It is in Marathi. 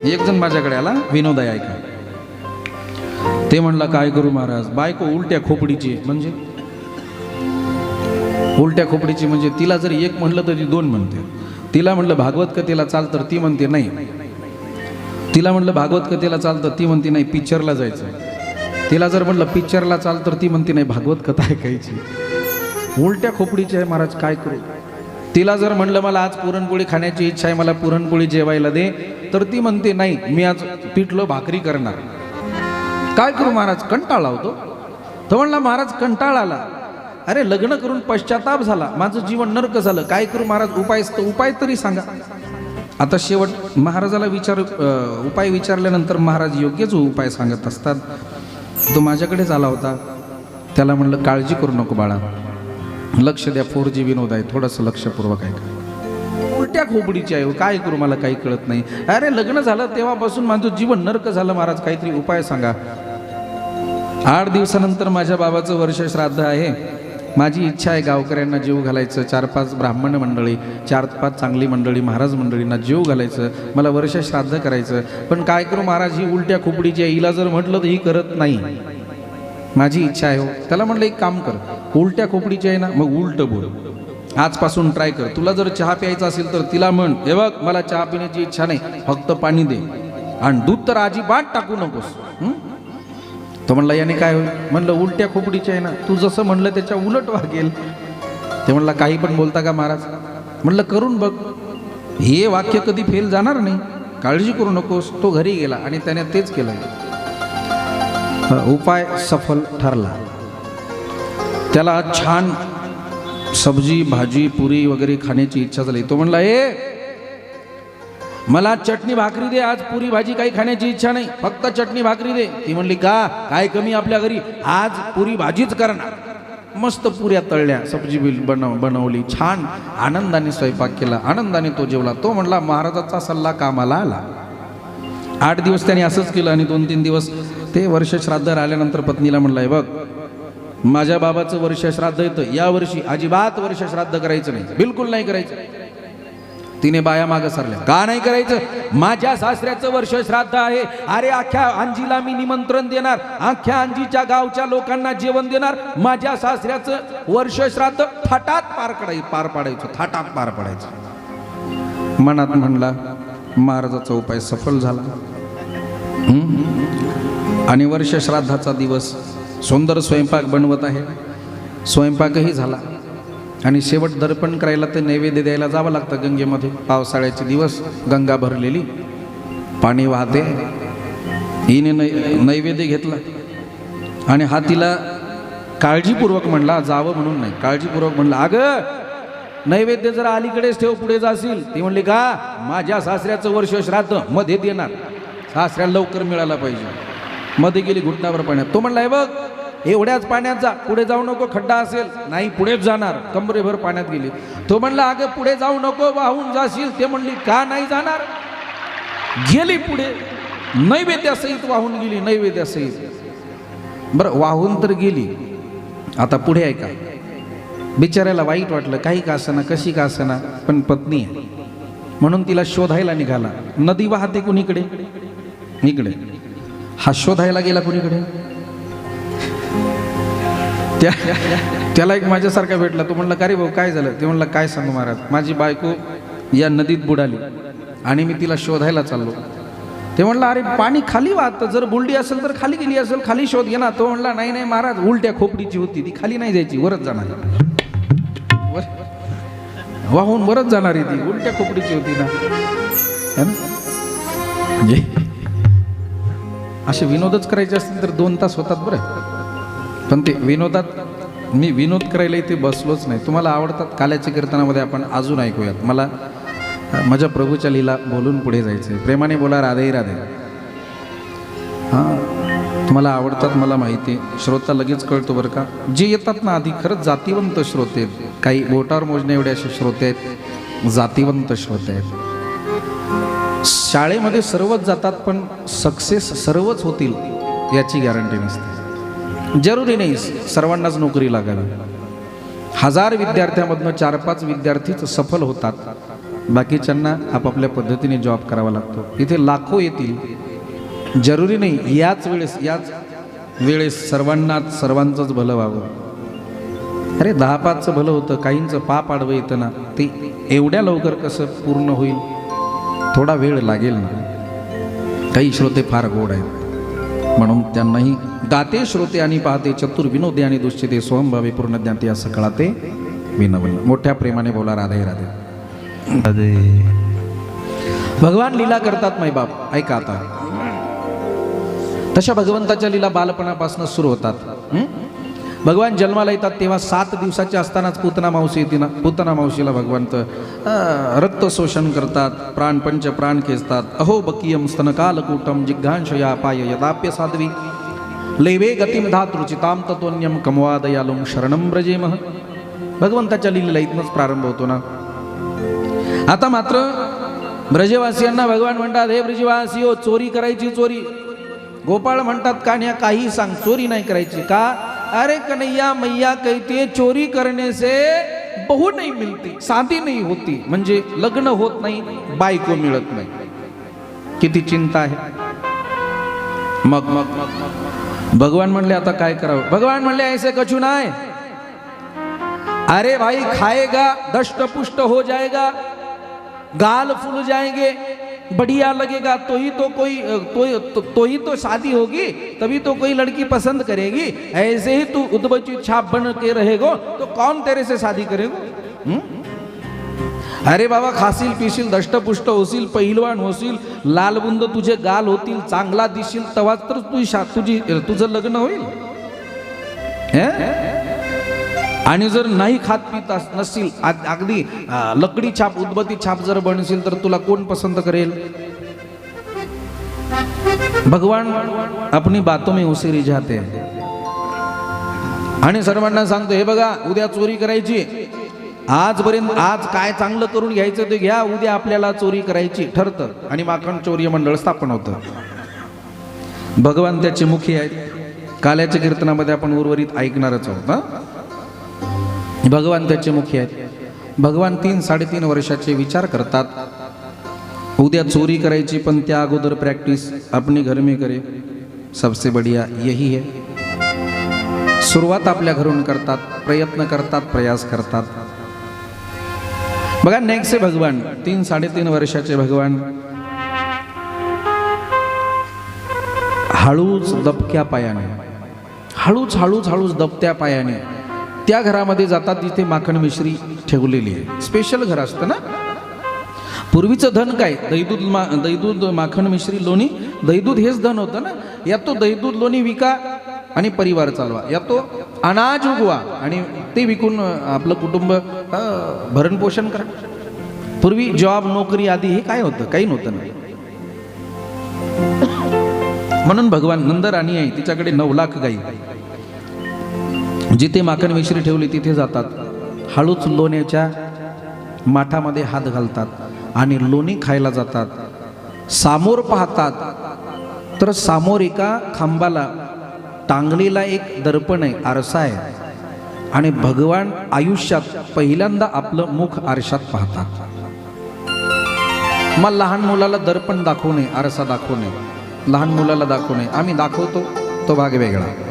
एक जण माझ्याकडे आला विनोद आहे ऐका. ते म्हणला काय करू महाराज? बायको उलट्या खोपडीची म्हणजे? उलट्या खोपडीची म्हणजे तिला जर एक म्हणलं तर ती दोन म्हणते. तिला म्हणलं भागवत कथेला चाल तर ती म्हणते नाही. तिला म्हणलं भागवत कथेला चाल तर ती म्हणते नाही पिक्चरला जायचं तिला जर म्हणलं पिक्चरला चाल तर ती म्हणते नाही भागवत कथा ऐकायची. उलट्या खोपडीची आहे महाराज काय करू? तिला जर म्हणलं मला आज पुरणपोळी खाण्याची इच्छा आहे मला पुरणपोळी जेवायला दे तर ती म्हणते नाही मी आज पिठलं भाकरी करणार. काय करू महाराज? कंटाळा होतो तो म्हणला महाराज कंटाळा आला. अरे लग्न करून पश्चाताप झाला. माझं जीवन नर्क झालं. काय करू महाराज? उपाय उपाय तरी सांगा. आता शेवट महाराजाला विचार उपाय विचारल्यानंतर महाराज योग्यच उपाय सांगत असतात. तो माझ्याकडेच आला होता. त्याला म्हणलं काळजी करू नको बाळा. लक्ष द्या फोर जी विनोद आहे थोडंसं लक्षपूर्वक आहे उलट्या खोबडीची आहे हो, काय करू मला काही कळत नाही. अरे लग्न झालं तेव्हापासून माझं जीवन नरक झालं महाराज काहीतरी उपाय सांगा. आठ दिवसानंतर माझ्या बाबाचं वर्ष श्राद्ध आहे. माझी इच्छा आहे गावकऱ्यांना जीव घालायचं. चार पाच ब्राह्मण मंडळी चार पाच चांगली मंडळी महाराज मंडळींना जीव घालायचं. मला वर्ष श्राद्ध करायचं. पण काय करू महाराज ही उलट्या खोपडीची आहे. हिला जर म्हटलं तर ही करत नाही. माझी इच्छा आहे हो. त्याला म्हटलं एक काम कर. उलट्या खोपडीची आहे ना मग उलट बोल. आजपासून ट्राय कर. तुला जर चहा प्यायचा असेल तर तिला म्हण हे बघ मला चहा पिण्याची इच्छा नाही फक्त पाणी दे. आणि दूध तर अजिबात टाकू नकोस. तो म्हणला याने काय होईल? म्हणलं उलट्या खोपडीची आहे ना तू जसं म्हणलं त्याच्या उलट वागेल. ते म्हणला काही पण बोलता का महाराज? म्हणलं करून बघ. हे वाक्य कधी फेल जाणार नाही. काळजी करू नकोस. तो घरी गेला आणि त्याने तेच केलं. उपाय सफल ठरला. त्याला छान सब्जी भाजी पुरी वगैरे खाण्याची इच्छा झाली. तो म्हणला ए मला चटणी भाकरी दे आज पुरी भाजी काही खाण्याची इच्छा नाही. फक्त चटणी भाकरी दे. ती म्हणली का? काय कमी आपल्या घरी? आज पुरी भाजीच करणार. मस्त पुऱ्या तळल्या सब्जी बिल बनव बनवली. छान आनंदाने स्वयंपाक केला. आनंदाने तो जेवला. तो म्हणला महाराजाचा सल्ला कामाला आला. आठ दिवस त्याने असंच केलं आणि दोन तीन दिवस ते वर्ष श्राद्ध राहिल्यानंतर पत्नीला म्हणलाय बघ माझ्या बाबाचं वर्ष श्राद्ध येतं. या वर्षी अजिबात वर्ष श्राद्ध करायचं नाही. बिलकुल नाही करायचं. तिने बाया मागं सरल्या. का नाही करायचं? माझ्या सासऱ्याचं वर्ष श्राद्ध आहे. अरे अख्ख्या अंजीला मी निमंत्रण देणार. अख्ख्या अंजीच्या गावच्या लोकांना जेवण देणार. माझ्या सासऱ्याचं वर्ष श्राद्ध थाटात पार पडाय पार पाडायचं. थाटात पार पडायचं. मनात म्हणला महाराजाचा उपाय सफल झाला. आणि वर्ष श्राद्धाचा दिवस सुंदर स्वयंपाक बनवत आहे. स्वयंपाकही झाला. आणि शेवट दर्पण करायला ते नैवेद्य द्यायला जावं लागतं गंगेमध्ये. पावसाळ्याचे दिवस गंगा भरलेली. पाणी वाहते. हिने नै नैवेद्य घेतला. आणि हा तिला काळजीपूर्वक म्हणला जावं म्हणून नाही. काळजीपूर्वक म्हणला अगं नैवेद्य जर अलीकडेच ठेव पुढे जाशील. ती म्हणली का? माझ्या सासऱ्याचं वर्ष श्राद्धमध्ये देणार सासऱ्याला लवकर मिळाला पाहिजे. मध्ये गेली घुटण्यावर पाण्यात तो म्हणला बघ एवढ्याच पाण्यात जा पुढे जाऊ नको खड्डा असेल. नाही पुढेच जाणार. कमरेभर पाण्यात गेली. तो म्हणला अगं पुढे जाऊ नको वाहून जाशील. ते म्हणली का नाही जाणार? गेली पुढे. नैवेद्यासहित वाहून गेली नैवेद्यासहित. बरं वाहून तर गेली. आता पुढे आहे का? बिचाऱ्याला वाईट वाटलं काही का असेना कशी का असेना पण पत्नी आहे. म्हणून तिला शोधायला निघाला. नदी वाहते कुणीकडे? इकडे. हा शोधायला गेला कुणीकडे? त्या त्याला एक माझ्यासारखा भेटला. तो म्हणला का रे भाऊ काय झालं? ते म्हणलं काय सांगू महाराज माझी बायको या नदीत बुडाली आणि मी तिला शोधायला चाललो. ते म्हणलं अरे पाणी खाली वाहतं जर बुलडी असेल तर खाली गेली असेल खाली शोध घे ना. तो म्हणला नाही नाही महाराज उलट्या खोपडीची होती ती खाली नाही जायची वरच जाणार वर- वाहून वरच जाणार आहे ती उलट्या खोपडीची होती ना. असे विनोदच करायचे असतील तर दोन तास होतात बरं. पण ते विनोदात मी विनोद करायला इथे बसलोच नाही. तुम्हाला आवडतात काल्याच्या कीर्तनामध्ये आपण अजून ऐकूयात. मला माझ्या प्रभूच्या लीला बोलून पुढे जायचं आहे प्रेमाने बोला राधे राधे. हां तुम्हाला आवडतात मला माहिती. आहे श्रोता लगेच कळतो बरं का? जे येतात ना आधी खरंच जातीवंत श्रोते आहेत. काही बोटावर मोजणे एवढे असे श्रोते आहेत जातीवंत श्रोते आहेत. शाळेमध्ये सर्वच जातात पण सक्सेस सर्वच होतील याची गॅरंटी नसते. जरुरी नाही सर्वांनाच नोकरी लागावी हजार विद्यार्थ्यामधनं चार पाच विद्यार्थीच सफल होतात. बाकीच्यांना आपापल्या पद्धतीने जॉब करावा लागतो. इथे लाखो येतील. जरुरी नाही याच वेळेस याच वेळेस सर्वांनाच सर्वांचंच भलं व्हावं. अरे दहा पाचचं भलं होतं काहींचं पाप आडवं येतं ना ते एवढ्या लवकर कसं पूर्ण होईल? थोडा वेळ लागेल ना. काही श्रोते फार गोड आहेत. म्हणून त्यांनाही दाते श्रोते आणि पाहते चतुर विनोदे आणि दुश्चिते स्वयंभावे पूर्ण ज्ञाते असं कळाते विनवन मोठ्या प्रेमाने बोला राधे राधे. अरे भगवान लीला करतात माई बाप. ऐका आता. तशा भगवंताच्या लीला बालपणापासून सुरू होतात? भगवान जन्माला येतात तेव्हा सात दिवसाचे असतानाच पुतना मावशी येते ना. पुतना मावशीला भगवंत रक्त शोषण करतात प्राण पंच प्राण खेचतात. अहो बकीयम स्तनकालकूटम जिघांशया पाय यदाप्य साध्वी. लेवे गतिम धातृचिताम तत्वन्यम कमवादयालुम शरणम ब्रजेम भगवंताच्या लिलेला इथनंच प्रारंभ होतो ना. आता मात्र ब्रजवासियांना भगवान म्हणतात हे ब्रजवासी हो चोरी करायची चोरी. गोपाळ म्हणतात कान्या काही सांग चोरी नाही करायची. का? अरे कन्हैया मैया कहते चोरी करने से बहू नाही मिलती शादी नहीं होती म्हणजे लग्न होत नाही बायको मिळत नाही. किती चिंता आहे. मग मग मग भगवान म्हणले आता काय करावं? भगवान म्हणले ऐसे कछु नाही अरे भाई खाएगा दष्ट पुष्ट हो जाएगा गाल फूल जाएंगे बढ़िया लगेगा तो ही तो कोई तो, तो, तो ही तो शादी होगी तभी तो कोई लड़की पसंद करेगी। ऐसे ही तू उद्बची छाप बन के रहेगो तो कौन तेरे से शादी करेगो? अरे बाबा खासील पिशील दष्टपुष्ट होशील पहिलवान होशील लालबुंद तुझे गाल होतील चांगला दिशील तवाच तर तुझी तुझी तुझं लग्न होईल। हे? आणि जर नाही खात पित अस- अगदी लकडी छाप उद्बती छाप जर बनशील तर तुला कोण पसंत करेल? भगवान आपली बातमी में जाते आणि सर्वांना सांगतो हे बघा उद्या चोरी करायची. आजपर्यंत आज काय चांगलं करून घ्यायचं ते घ्या उद्या आपल्याला चोरी करायची. ठरतं. आणि माखण चोरी मंडळ स्थापन होतं. भगवान त्याचे मुखी आहेत. काल्याच्या कीर्तनामध्ये आपण उर्वरित ऐकणारच आहोत हा? भगवान त्याचे मुखी आहेत. भगवान तीन साडेतीन वर्षाचे विचार करतात. उद्या चोरी करायची पण त्या अगोदर प्रॅक्टिस अपनी घर में करे. सबसे बढ़िया यही है. सुरुवात आपल्या घरून करतात प्रयत्न करतात प्रयास करतात. बघा नेक्स्ट आहे भगवान. तीन साडेतीन वर्षाचे भगवान. हळूच दबक्या पायाने. हळूच हळूच हळूच दबत्या पायाने. त्या घरामध्ये जातात जिथे माखण मिश्री ठेवलेली आहे. स्पेशल घर असतं ना? पूर्वीचं धन काय? दहीदूध मा दहीदूध माखण मिश्री लोणी? दहीदूध हेच धन होतं ना? या तो दहीदूध लोणी विका आणि परिवार चालवा. या तो अनाज उगवा आणि ते विकून आपलं कुटुंब भरणपोषण करा. पूर्वी जॉब नोकरी आधी हे काय होतं? काही नव्हतं ना. म्हणून भगवान नंदराणी आहे तिच्याकडे नऊ लाख गाई. जिथे माखण मिश्री ठेवली तिथे जातात. हळूच लोण्याच्या माठामध्ये हात घालतात आणि लोणी खायला जातात. सामोर पाहतात. तर सामोर एका खांबाला टांगलीला एक दर्पण आहे आरसा आहे. आणि भगवान आयुष्यात पहिल्यांदा आपलं मुख आरशात पाहतात. मग लहान मुलाला दर्पण दाखवू नये आरसा दाखवू नये लहान मुलाला दाखवू नये आम्ही दाखवतो तो भाग वेगळा.